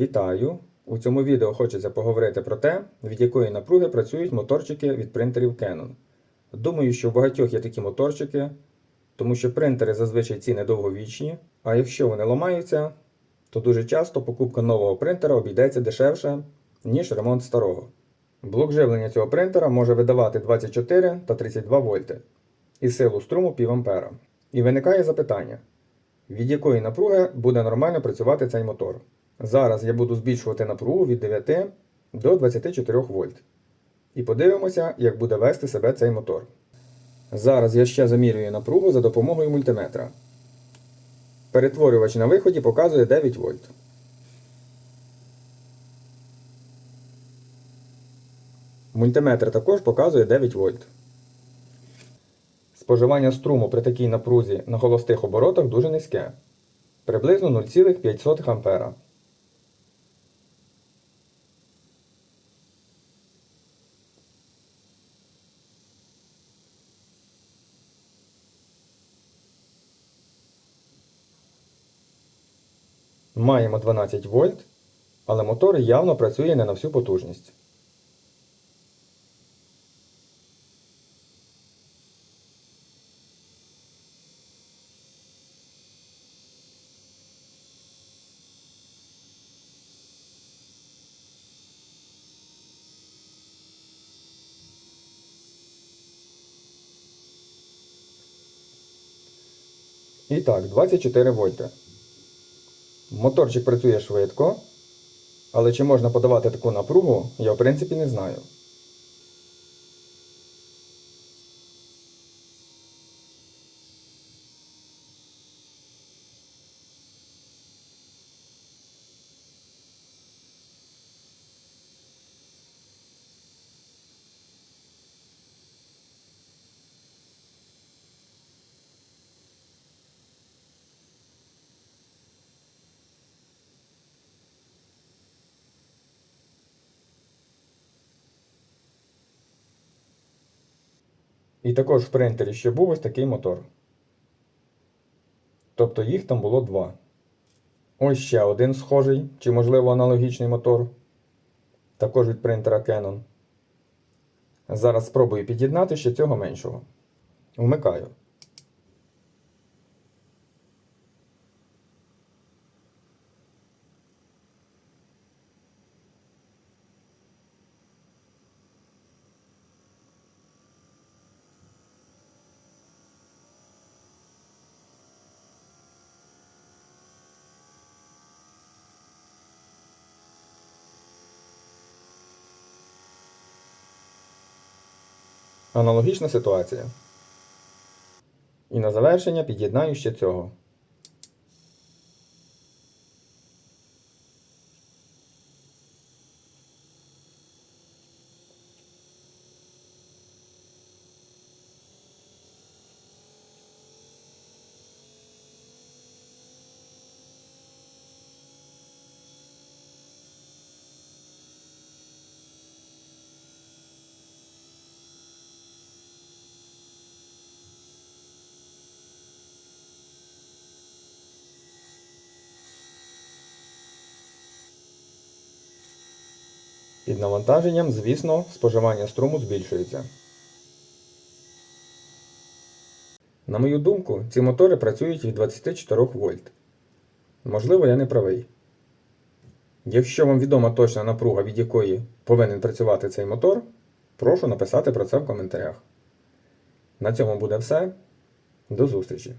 Вітаю! У цьому відео хочеться поговорити про те, від якої напруги працюють моторчики від принтерів Canon. Думаю, що у багатьох є такі моторчики, тому що принтери зазвичай ці недовговічні, а якщо вони ламаються, то дуже часто покупка нового принтера обійдеться дешевше, ніж ремонт старого. Блок живлення цього принтера може видавати 24 та 32 вольти і силу струму пів ампера. І виникає запитання, від якої напруги буде нормально працювати цей мотор. Зараз я буду збільшувати напругу від 9 до 24 вольт. І подивимося, як буде вести себе цей мотор. Зараз я ще замірюю напругу за допомогою мультиметра. Перетворювач на виході показує 9 вольт. Мультиметр також показує 9 вольт. Споживання струму при такій напрузі на холостих оборотах дуже низьке. Приблизно 0,5 ампера. Маємо 12 вольт, але мотор явно працює не на всю потужність. І так, 24 вольти. Моторчик працює швидко, але чи можна подавати таку напругу, я в принципі не знаю. І також в принтері ще був ось такий мотор. Тобто їх там було два. Ось ще один схожий, чи, можливо, аналогічний мотор. Також від принтера Canon. Зараз спробую під'єднати ще цього меншого. Вмикаю. Аналогічна ситуація. І на завершення під'єднаю ще цього. Під навантаженням, звісно, споживання струму збільшується. На мою думку, ці мотори працюють від 24 вольт. Можливо, я не правий. Якщо вам відома точна напруга, від якої повинен працювати цей мотор, прошу написати про це в коментарях. На цьому буде все. До зустрічі!